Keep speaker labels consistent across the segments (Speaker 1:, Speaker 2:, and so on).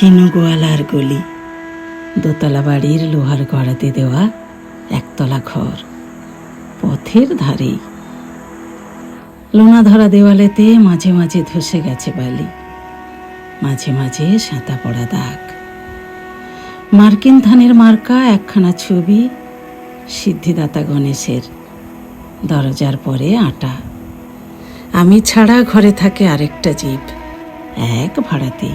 Speaker 1: কিনু গোয়ালার গলি। দোতলা বাড়ির লোহার গড়াতে দেওয়া একতলা ঘর। পথের ধারেই। লোনা ধরা দেওয়ালেতে মাঝে মাঝে ধসে গেছে বালি। মাঝে মাঝে সাঁতা পড়া দাগ। মার্কিন ধানের মার্কা, একখানা ছবি, সিদ্ধিদাতা গণেশের দরজার পরে আটা। আমি ছাড়া ঘরে থাকে আরেকটা জীব, এক ভাড়াতেই।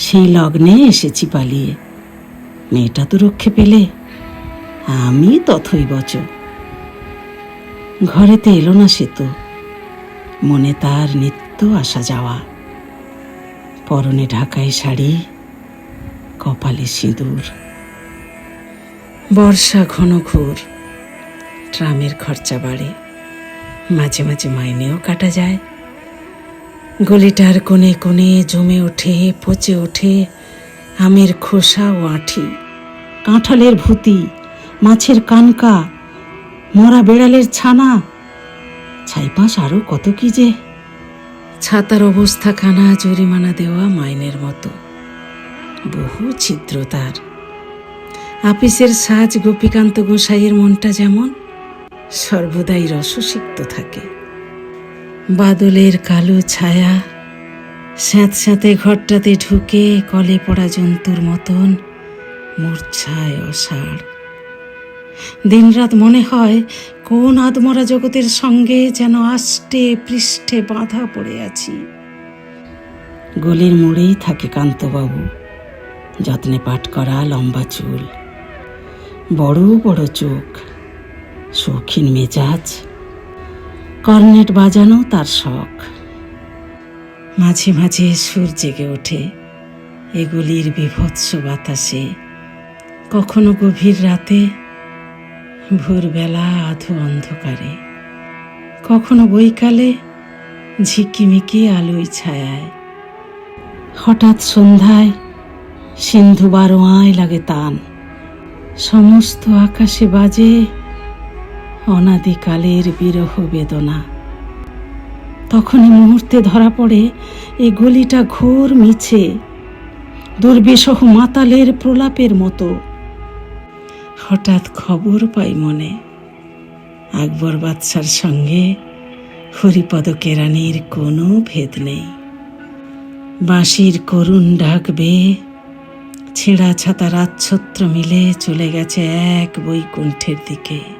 Speaker 1: সেই লগ্নে এসেছি পালিয়ে। মেয়েটা তো রক্ষে পেলে। আমি তথই বচ ঘরেতে এলো না সে তো। মনে তার নিত্য আসা যাওয়া। পরনে ঢাকায় শাড়ি, কপালে সিঁদুর। বর্ষা ঘন ঘোর, ট্রামের খরচা বাড়ে। মাঝে মাঝে মাইনেও কাটা যায়। গলিটার কোণে কোণে জমে ওঠে, পচে ওঠে আমের খোসা ও আঁঠি। কাঁঠালের ভুতি, মাছের কানকা, মরা বেড়ালের ছানা। ছাইপাশ আরও কত কি যে। ছাতার অবস্থা খানা জরিমানা দেওয়া মাইনের মতো। বহু ছিদ্র তার। আপিসের সাজ গোপীকান্ত গোসাইয়ের মনটা যেমন, সর্বদাই রসসিক্ত থাকে। বাদলের কালো ছায়া, স্যাঁত স্যাঁতে ঘরটাতে ঢুকে কলে পড়া জন্তুর মতন মূর্ছায় অসাড়। দিনরাত মনে হয় কোন আদমরা জগতের সঙ্গে যেন আষ্টে পৃষ্ঠে বাঁধা পড়ে আছি। গলির মোড়েই থাকে কান্তবাবু, যত্নে পাঠ করা লম্বা চুল, বড় বড় চোখ, শৌখিন মেজাজ কর্নেট বাজানো তার শখ। মাঝে মাঝে সুর জেগে ওঠে এগুলির বিভৎস বাতাসে। কখনো গভীর রাতে, ভোরবেলা আধো অন্ধকারে। কখনো বৈকালে, ঝিকিমিকি আলোয় ছায়ায়। হঠাৎ সন্ধ্যায়, সিন্ধু বারোয়ায় লাগে তান। সমস্ত আকাশে বাজে অনাদিকালের বিরহ বেদনা। তখনই মুহূর্তে ধরা পড়ে এই গলিটা ঘোর মিছে, দুর্বিষহ মাতালের প্রলাপের মতো। হঠাৎ খবর পাই মনে, আকবর বাদশার সঙ্গে হরিপদ কেরানির কোনো ভেদ নেই। বাঁশির করুণ ডাকবে ছেঁড়া ছাতা রাতছত্র মিলে চলে গেছে এক বৈকুণ্ঠের দিকে।